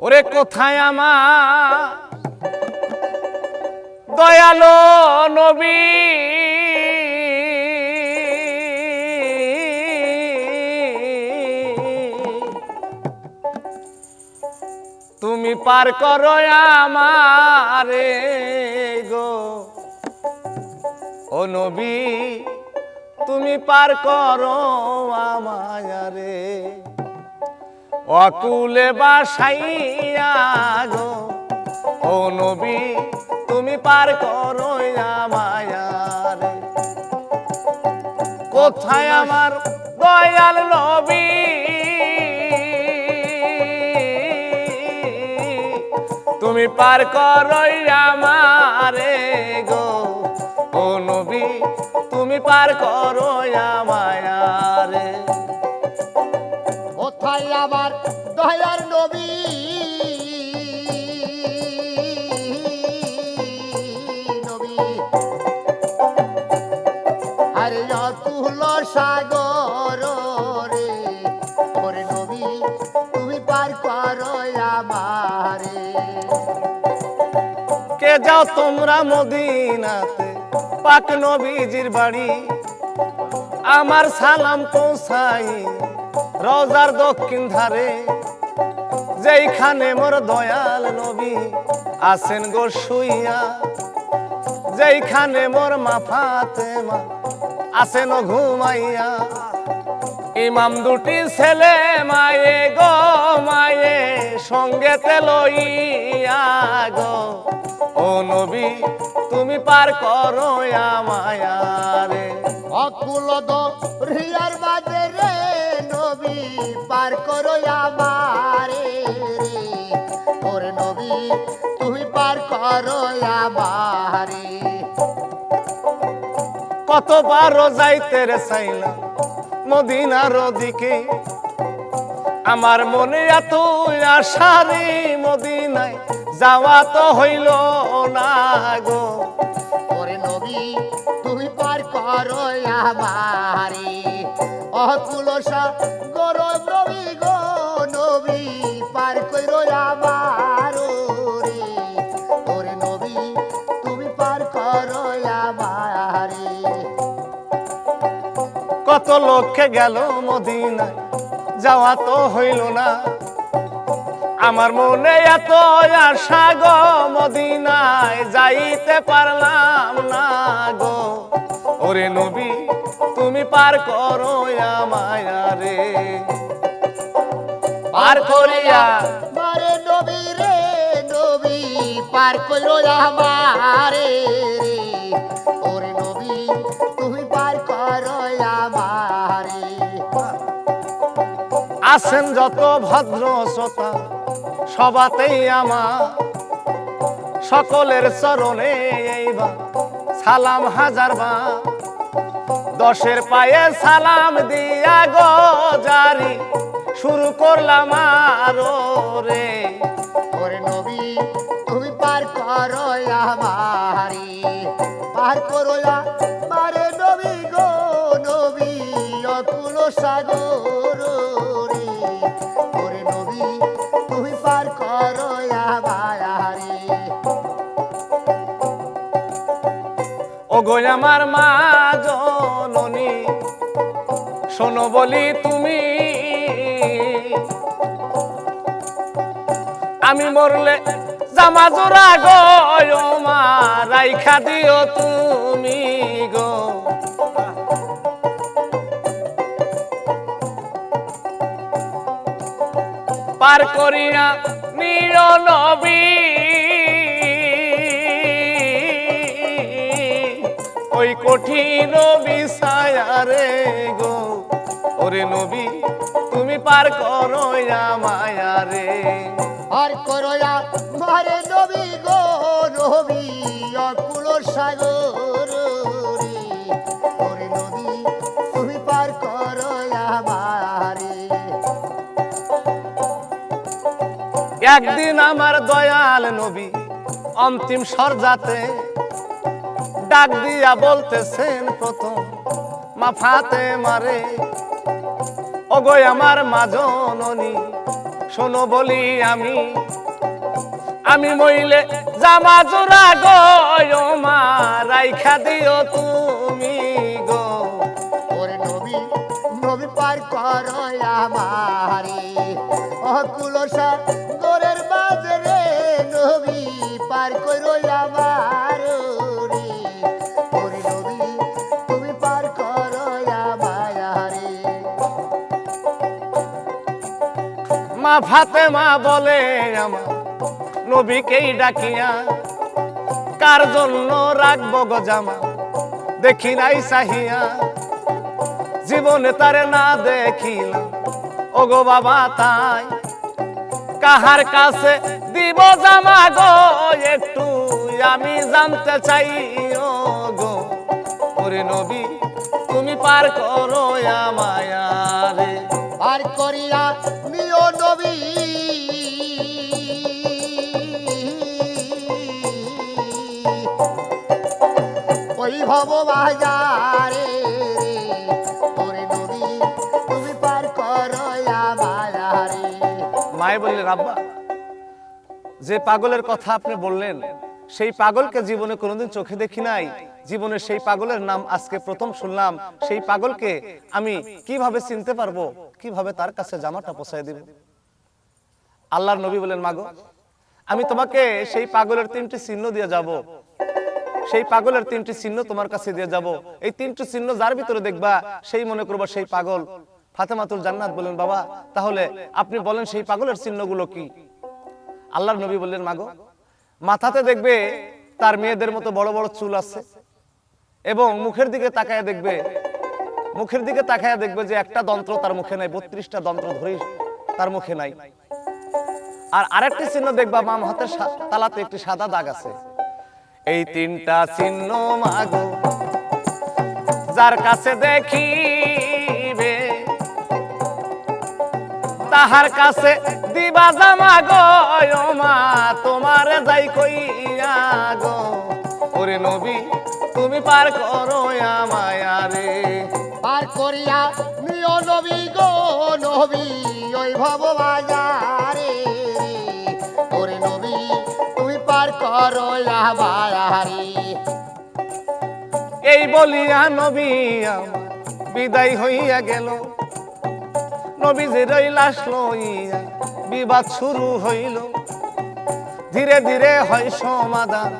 ওরে কোথায় আমার? দয়ালো নবী। তুমি পার করো আমারে গো। ও নবী, তুমি পার করো আমায়ারে। অকুলে বাসাইয়া গো, ও নবী, তুমি পার করো আমায়ারে কোথায় আমার দয়াল নবী? তুমি পার করো আমারে গো, ও নবী, তুমি পার করো আমায়ারে আমার দয়ার নবী। নবী। আরে অতুল সাগর রে, ওরে নবী, তুমি পার আমারে। কে যাও তোমরা মদিনাতে, পাক নবীজির বাড়ি। আমার সালাম পৌঁছাই রোজার দক্ষিণ ধারে, যেইখানে মোর দয়াল নবী আছেন গো শুইয়া, যেইখানে মোর মাফাতে মা আছেন ঘুমাইয়া। ইমাম দুটি ছেলে মায়ে গো, মায়ে সঙ্গে লইয়া গো। ও নবী, তুমি পার করো আমায়ারে। অকুল রিয়ার বাজে রে নবী পার করো আমারে রে। ওরে নবী তুমি পার করো আমারে। কতবারও যাইতে রে চাইলাম মদিনার দিকে আমার মনে এত আশারে মদিনায় যাওয়া তো হইল না গো। ওরে নবী তুমি পার করো আমারে। অকুল গর নবী, গো নবী, পার করো আমার রে ওরে নবী, তুমি পার করো আমারে। কত লোককে গেল মদিনায়, যাওয়া তো হইল না। আমার মনে এত আশা গো, মদিনায় যাইতে পারলাম না গো। ওরে নবী তুমি পার করো আমায়ারে পার করিয়া মারে নবী রে নবী পার করো আমারে রে। ওরে নবী তুমি পার করো আমারে আছেন যত ভদ্র শ্রোতা সবাতেই আমার সকলের চরণে এইবার সালাম হাজার বা দশের পায়ে সালাম দিয়া গো জারি। শুরু করলাম আরও রে। ওরে নবী তুমি পার করো আমারে। পার করো মারে নবী গো নবী অকুল সাগর রে। ওরে নবী তুমি পার করো আমারে। ও গো আমার মা শোনো বলি তুমি। আমি মরলে জামা জোড়া গো মা রাইখা দিও তুমি গো। পার করিয়া নিয় নবী। ওই কঠিন বিষায়ারে গো। ওরে নবী তুমি পার করো মায়ারে আর করয়া মারে নবী গো নবী অকুল সাগর রে। ওরে নবী তুমি পার করয়া মারে। একদিন আমার দয়াল নবী অন্তিম সরজাতে ডাক দিয়া বলতেছেন প্রথম মাফাতে মারে। ওগো আমার মাজননী শোনো বলি আমি আমি মইলে জামা জোড়া গয় মা, রাইখা দিও তুমি গো। ওরে নবী নবী পার কর আমারে অকুলসা ফাতেমা বলে আমার নবীকেই ডাকিয়া, কার জন্য রাখব গো জামা? দেখি নাই সাহিয়া জীবনে তারে না দেখিলাম। ও গো বাবা তাই কাহার কাছে দিব জামা গো? একটু আমি জানতে চাই ও গো ওরে নবী, তুমি পার করো আমায়ারে পার করিয়া ভব মায়ে বললেন, আব্বা, যে পাগলের কথা আপনি বললেন, সেই পাগলকে জীবনে কোনোদিন চোখে দেখি নাই। জীবনে সেই পাগলের নাম আজকে প্রথম শুনলাম। সেই পাগলকে আমি কীভাবে চিনতে পারব? কীভাবে তার কাছে জামাটা পোষায় দিব? আল্লাহর নবী বলেন মাগো, আমি তোমাকে সেই পাগলের তিনটি চিহ্ন দিয়ে যাব। সেই পাগলের তিনটি চিহ্ন তোমার কাছে দিয়ে যাব। এই তিনটি চিহ্ন যার ভিতরে দেখবা, সেই মনে করবা সেই পাগল। ফাতেমাতুল জান্নাত বলেন, বাবা, তাহলে আপনি বলেন সেই পাগলের চিহ্নগুলো কি? আল্লাহর নবী বললেন, মাগো, মাথাতে দেখবে তার মেয়েদের মতো বড় বড় চুল আছে এবং মুখের দিকে তাকায় দেখবে, মুখের দিকে তাকায় দেখবে যে একটা দন্ত্র তার মুখে নাই, বত্রিশটা দন্ত্র ধরেই তার মুখে নাই। আর আরেকটি চিহ্ন দেখবা মাম হাতের তালাতে একটি সাদা দাগ আছে। এই তিনটা চিহ্ন মাগো, যার কাছে দেখিবে, তাহার কাছে দিবা জামা গো মা, তোমার যাই কইয়া গো। ওরে নবী, তুমি পার করো আমায়ারে পার করিয়া নিয় নবী গো, নবী, ওই ভব বাজারে এই বলিয়া নবী বিদায় হইয়া গেল। নবীজির লাশ লইয়া বিবাদ শুরু হইল। ধীরে ধীরে হয় সমাধান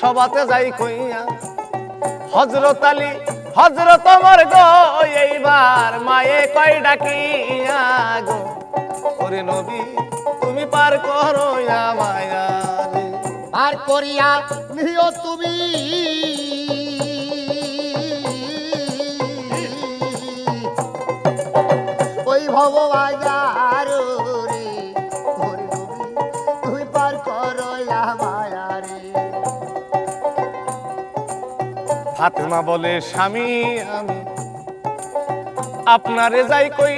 সবাতে যাই কইয়া হজরত আলী হজরত আমার গো, এইবার মায়ে কয় ডাকিয়া গো। ওরে নবী, তুমি পার করো পার করিয়া নিও তুমি। ওই ভব বাজার রে ওরে নবী তুমি পার করো ফাতেমা বলে, স্বামী, আমি আপনারে যাই কই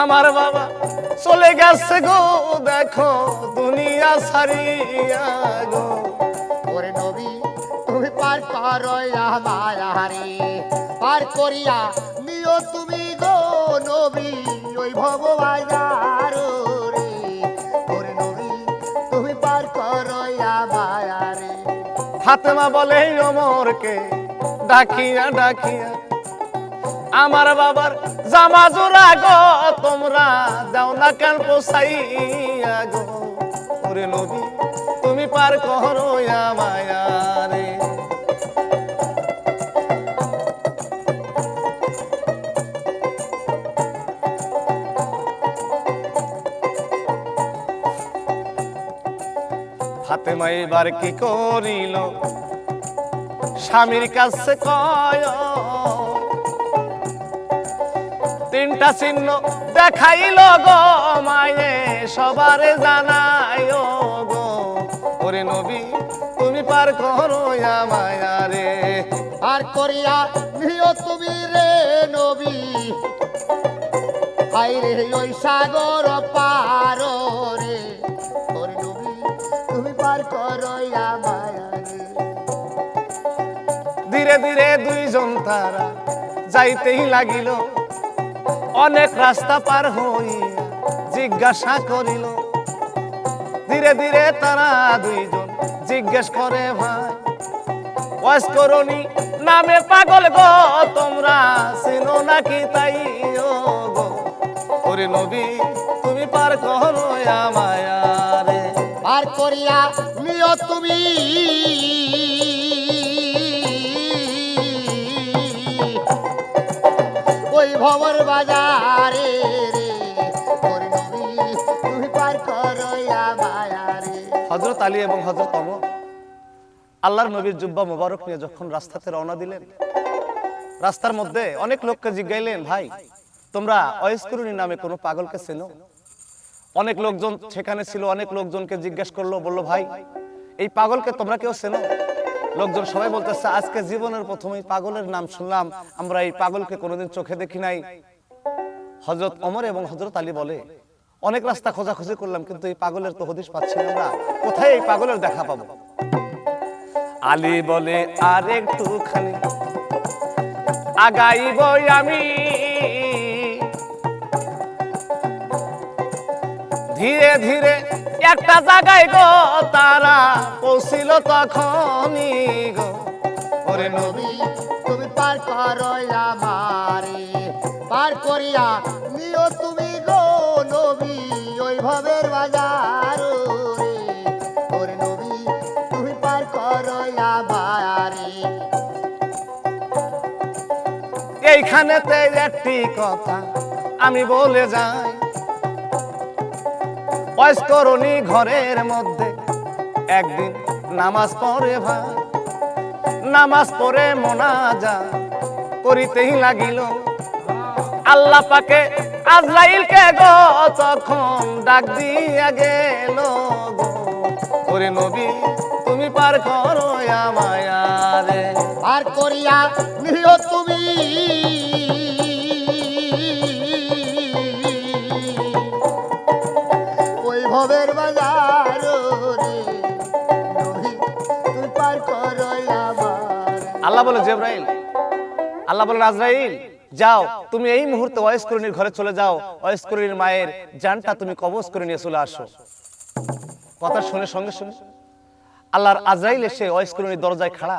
আমার বাবা চলে গেছে গো। দেখো দুনিয়া সারিয়া গো। ওরে নবী, তুমি পার করো আমারে পার করিয়া নিও তুমি গো নবী, ওই ভব রে। ওরে নবী, তুমি পার করো আমারে ফাতেমা বলে অমরকে ডাকিয়া ডাকিয়া, আমার বাবার জামা জোড়া গো, তোমরা যাও না কেন পোসাইয়া গো? ওরে নবী, তুমি পার করো মায়া রে। ফাতেমা এবার কি করিল? স্বামীর কাছে কয় তিনটা চিহ্ন দেখাইল গো মায়ে, সবারে জানাই গো। ওরে নবী, তুমি পার করো মায়া রে। আর করিয়া নিও তুমি রে নবী। হাই রে, ওই সাগর পার রে। ওরে নবী, তুমি পার করো আমারে ধীরে ধীরে দুইজন তারা যাইতেই লাগিল। অনেক রাস্তা পার হই জিজ্ঞাসা করিল। ধীরে ধীরে তারা দুইজন জিজ্ঞেস করে, ভাই ওয়াজ করনি নামে পাগল গো, তোমরা চিনো নাকি তাই? ও গো, ওরে নবী, তুমি পার করো আমায়ারে পার করিয়া নিও তুমি। ভবর বাজারে রে হজরত আলী এবং হজরত অমর আল্লাহর নবীর জুব্বা মোবারক নিয়ে যখন রাস্তাতে রওনা দিলেন, রাস্তার মধ্যে অনেক লোককে জিজ্ঞাইলেন, ভাই, তোমরা অয়স্করুণী নামে কোনো পাগলকে চেনো? অনেক লোকজন সেখানে ছিল, অনেক লোকজনকে জিজ্ঞেস করল, বলল, ভাই, এই পাগলকে তোমরা কেউ চেনো? লোকজন সবাই বলতেছে, আজকে জীবনের প্রথমেই পাগলের নাম শুনলাম। আমরা এই পাগলকে কোনোদিন চোখে দেখি নাই। হজরত অমর এবং হজরত আলী বলে, অনেক রাস্তা খোঁজাখুঁজি করলাম, কিন্তু এই পাগলের তো হদিশ পাচ্ছি আমরা। কোথায় এই পাগলের দেখা পাবো? আলী বলে, আর একটুখানি আগাইব আমি। ধীরে ধীরে একটা জায়গায় গো, তারা পৌঁছিল তখনই গো। ওরে নবী, তুমি পার করো আমারে, পার করিয়া নিও তুমি গো নবী ওই ভবের বাজার ওরে নবী, তুমি পার করো আমারে। এইখানেতে একটি কথা আমি বলে যাই বয়স্করণী ঘরের মধ্যে একদিন নামাজ পড়ে ভাই নামাজ পড়ে মোনাজা করিতেই লাগিল। আল্লাহ পাকে আজরাইলকে গো, তখন ডাক দিয়া গেল ওরে নবী, তুমি পার করো আমায়ারে। পার করিয়া নিও তুমি। আল্লাহ বলে জেব্রাইল, আল্লাহ বলেন, আজরাইল, যাও, তুমি এই মুহূর্তে অয়স্করণীর ঘরে চলে যাও অয়স্করণীর মায়ের জানটা তুমি কবজ করে নিয়ে চলে আসো। কথা শুনে সঙ্গে সঙ্গে আল্লাহর আজরাইল এসে অয়স্করণীর দরজায় খাড়া।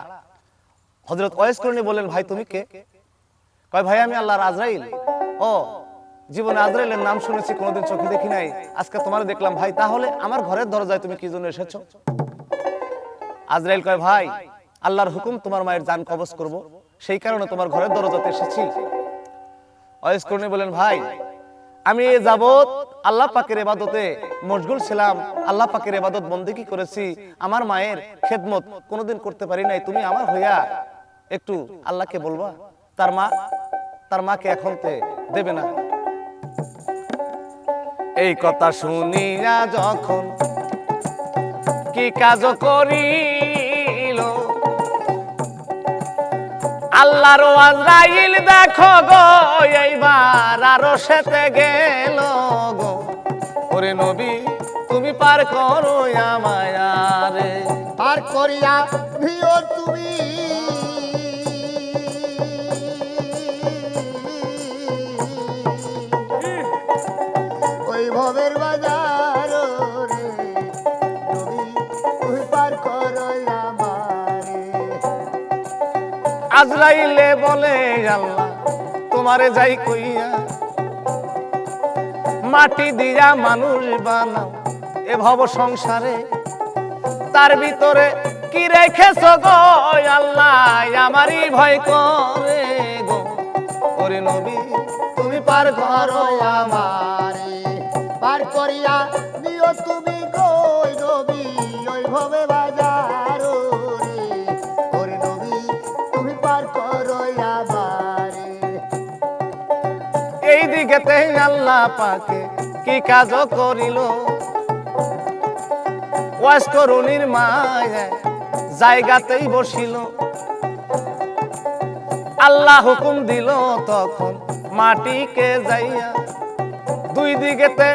হজরত অয়স্করণী বলেন ভাই, তুমি কে? কয়, ভাই, আমি আল্লাহর আজরাইল। ও, জীবনে আজরাইলের নাম শুনেছি, কোনোদিন চোখে দেখি নাই। আজকে তোমার দেখলাম, ভাই, তাহলে আমার ঘরের দরজায় তুমি কি জন্য এসেছ? আজরাইল কয়, ভাই আল্লাহর হুকুম তোমার মায়ের জান কবজ করব। সেই কারণে তোমার ঘরের দরজাতে এসেছি। অয়েস বলেন, ভাই, আমি এ যাবত আল্লাহ পাকের এবাদতে মশগুল ছিলাম। আল্লাহ পাকের এবাদত বন্দিকি করেছি? আমার মায়ের খেদমত কোনোদিন করতে পারি নাই। তুমি আমার হইয়া একটু আল্লাহকে বলবা? তার মা, তার মাকে এখন তে দেবে না। এই কথা শুনিয়া যখন কি কাজ করিল আল্লাহর আজরাইল দেখো গো, এইবার আরও সেতে গেল গো। ওরে নবী, তুমি পার করো আমায় রে পার করিয়া ভিও তুমি। আজরাইলে বলে আল্লাহ, তোমারে যাই কইয়া। মাটি দিয়া মানুষ বানাও এ ভব সংসারে। তার ভিতরে কি রেখেছ গো? আল্লাহ, আমারই ভয় করে গো। ওরে নবী, তুমি পার ঘর আমার। পার করিয়া নিও তুমি দিকেতে আল্লাহ পাকে, কি কাজ করিল? ওয়াস করুণীর মায় জায়গাতেই বসিল। আল্লাহ হুকুম দিল তখন মাটিকে যাইয়া, দুই দিকেতে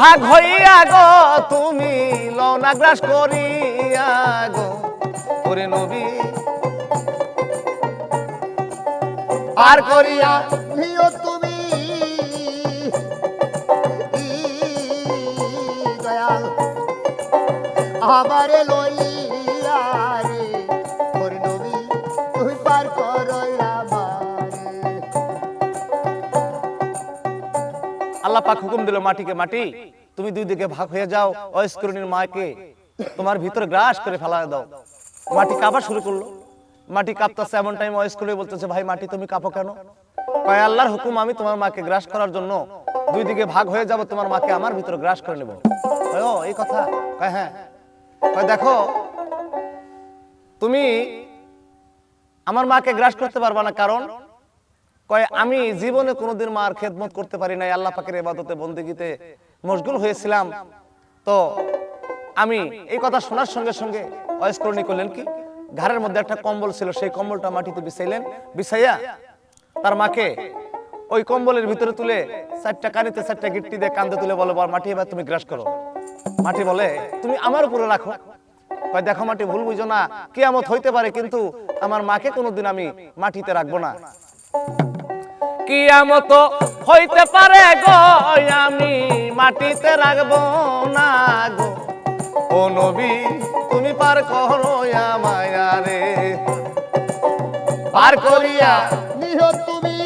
ভাগ হইয়া গো, তুমি লওনা গ্রাস করিয়া গো, ওরে নবী। পার করিয়া নিও আমারে আল্লাহ পাক হুকুম দিল মাটিকে মাটি, তুমি দুই দিকে ভাগ হয়ে যাও, অস্করণীর মাকে, তোমার ভিতরে গ্রাস করে ফেলা দাও। মাটি কাঁপা শুরু করল। মাটি কাঁপতেছে এমন টাইম অস্করণী বলতেছে, ভাই, মাটি তুমি কাঁপো কেন? কয়, আল্লাহর হুকুম আমি তোমার মাকে গ্রাস করার জন্য দুই দিকে ভাগ হয়ে যাব, তোমার মাকে আমার ভিতরে গ্রাস করে নেব। ও, এই কথা? কয় হ্যাঁ। দেখো, তুমি আমার মাকে গ্রাস করতে পারবা না, কারণ কয়, আমি জীবনে কোনোদিন মার খেদমত করতে পারি নাই, আল্লাহ পাকের ইবাদতে, বন্দেগীতে মশগুল হয়েছিলাম। তো আমি এই কথা শোনার সঙ্গে সঙ্গে অয়স্করণী করলেন কি? ঘরের মধ্যে একটা কম্বল ছিল, সেই কম্বলটা মাটিতে বিছাইলেন, বিছাইয়া তার মাকে ওই কম্বলের ভিতরে তুলে চারটা কানিতে চারটা গিট্টি দিয়ে কান্দে তুলে বল মাটি এবার তুমি গ্রাস করো। মাটি বলে তুমি আমার উপরে রাখো। কয় দেখো মাটি ভুল বুঝো না। কিয়ামত হইতে পারে কিন্তু আমার মাকে কোনোদিন আমি মাটিতে রাখব না। কিয়ামত হইতে পারে গো আমি মাটিতে রাখব না গো। ও নবী তুমি পার করো মায়ারে পার করিয়া নিহ তুমি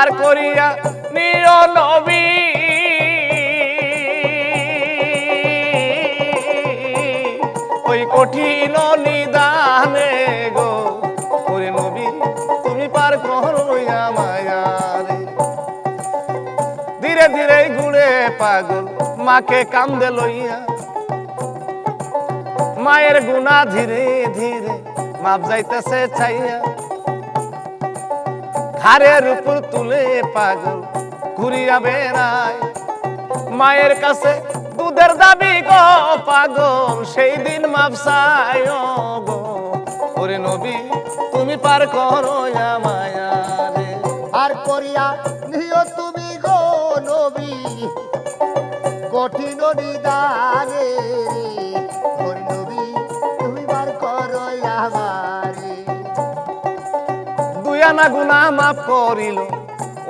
পার করিয়া নিয় নবী। ওই কঠিন নিদানে গো, ওরে নবী, তুমি পার করো মায়ারে ধীরে ধীরে ঘুরে পাগল, মাকে কান্দে লইয়া। মায়ের গুণা ধীরে ধীরে মাপ যাইতেছে চাইয়া ঘাড়ের উপর তুলে পাগল ঘুরিয়া বেড়ায় মায়ের কাছে দুধের দাবি গো পাগল, সেই দিন মাপসায় গো। ওরে নবী, তুমি পার করো মায়ারে আর করিয়া নিও তুমি গো নবী। কঠিন নিদানে আনা গুনা মাফ করিল,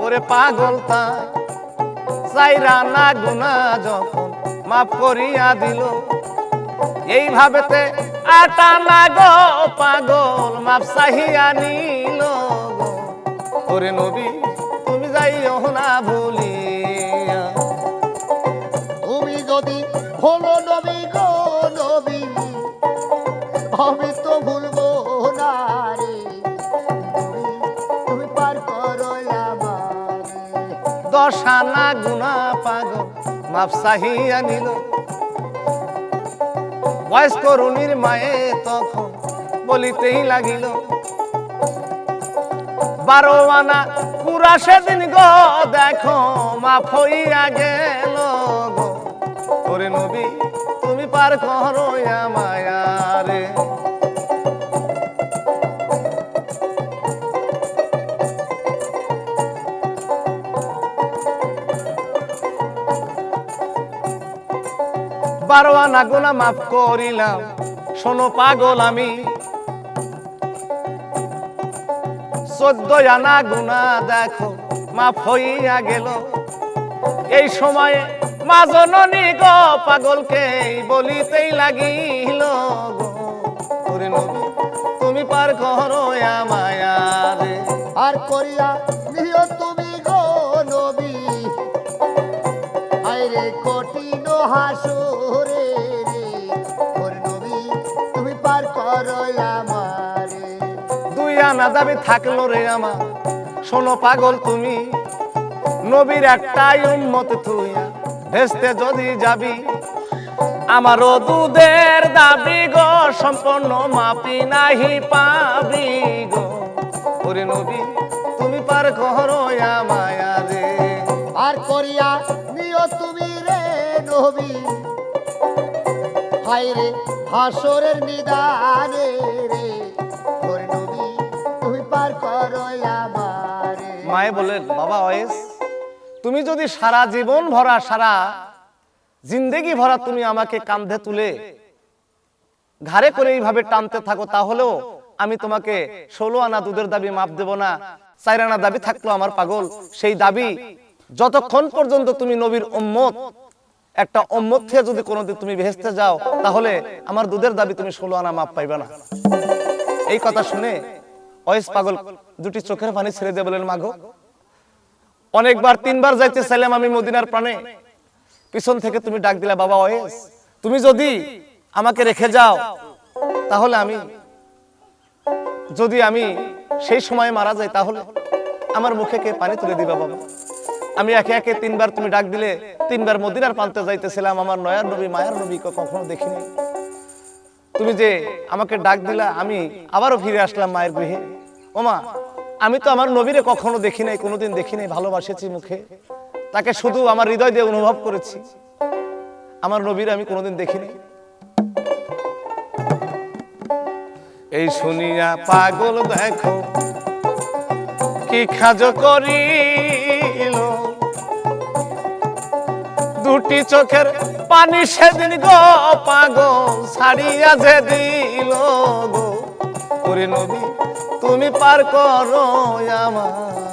ওরে পাগল তাই। না গুনা যখন মাফ করিয়া দিল, এইভাবেতে আটা না গো পাগল মাপ নিল ওরে নবী, তুমি যাইও না তুমি যদি হলো নবী গো নবী, আমি তো ভুলবো না দশ আনা গুনা পাগল মাপ চাহিয়া নিল। বয়স করুণীর মায়ে তখন বলিতেই লাগিল, বারো আনা পুরা সেদিন গো, দেখো মাফ হইয়া গেল গো। ওরে নবী, তুমি পার করো মায়ারে বারো আনা গোনা মাফ করিলাম। শোনো পাগল আমি। চোদ্দ আনা গুনা দেখো, মাফ হইয়া গেল। এই সময়ে মা জননী গো, পাগলকে বলিতেই লাগিল তুমি পার করো মায়ারে আর করিয়া নিও হাসুরে রে ওর নবী তুমি পার করো আমারে। দুই আনা দাবি থাকল রে আমার শোনো পাগল তুমি নবীর একটাই উন্মত তুই। ভেস্তে যদি যাবি আমারও দুধের দাবি গো সম্পন্ন মাপি নাহি পাবি গো। ওরে নবী তুমি পার করো মায়া রে। আর করিয়া তুমি রে নবী হাইরে হাসরের নিদানে রে, ওর নবী, তুমি পার করো আমারে। মায়ে বললেন, বাবা ওয়েস, তুমি যদি সারা জীবন ভরা, সারা জিন্দেগি ভরা তুমি আমাকে কান্ধে তুলে ঘাড়ে করে এইভাবে টানতে থাকো, তাহলেও আমি তোমাকে ষোলো আনা দুধের দাবি মাপ দেব না। চার আনা দাবি থাকল আমার পাগল। সেই দাবি যতক্ষণ পর্যন্ত তুমি নবীর উম্মত একটা উম্মত থেকে যদি কোনোদিন তুমি ভেস্তে যাও, তাহলে আমার দুধের দাবি তুমি ষোলো আনা মাপ পাইবে না। এই কথা শুনে অয়েস পাগল দুটি চোখের পানি ছেড়ে দিয়ে বলেন মাগো, অনেকবার তিনবার যাইতে চাইলাম আমি মদিনার প্রাণে। পিছন থেকে তুমি ডাক দিলে, বাবা ওয়েস তুমি যদি আমাকে রেখে যাও, তাহলে আমি, যদি আমি সেই সময় মারা যাই, তাহলে আমার মুখে কে পানি তুলে দিবা, বাবা? আমি একে একে তিনবার তুমি ডাক দিলে তিনবার মদিনার প্রান্তে যাইতেছিলাম আমার নয়ার নবী, মায়ার নবীকে কখনো দেখিনি তুমি যে আমাকে ডাক দিলা, আমি আবারও ফিরে আসলাম মায়ের গৃহে। ওমা, আমি তো আমার নবীরে কখনো দেখি নাই, কোনোদিন দেখি নাই, ভালোবাসেছি মুখে। তাকে শুধু আমার হৃদয় দিয়ে অনুভব করেছি। আমার নবীর আমি কোনোদিন দেখিনি এই শুনিয়া পাগল দেখো, কি খাজ করিল দুটি চোখের পানি সেদিন গো পাগো ছাড়িয়া যে দিল গো। করে নবী, তুমি পার করো আমারে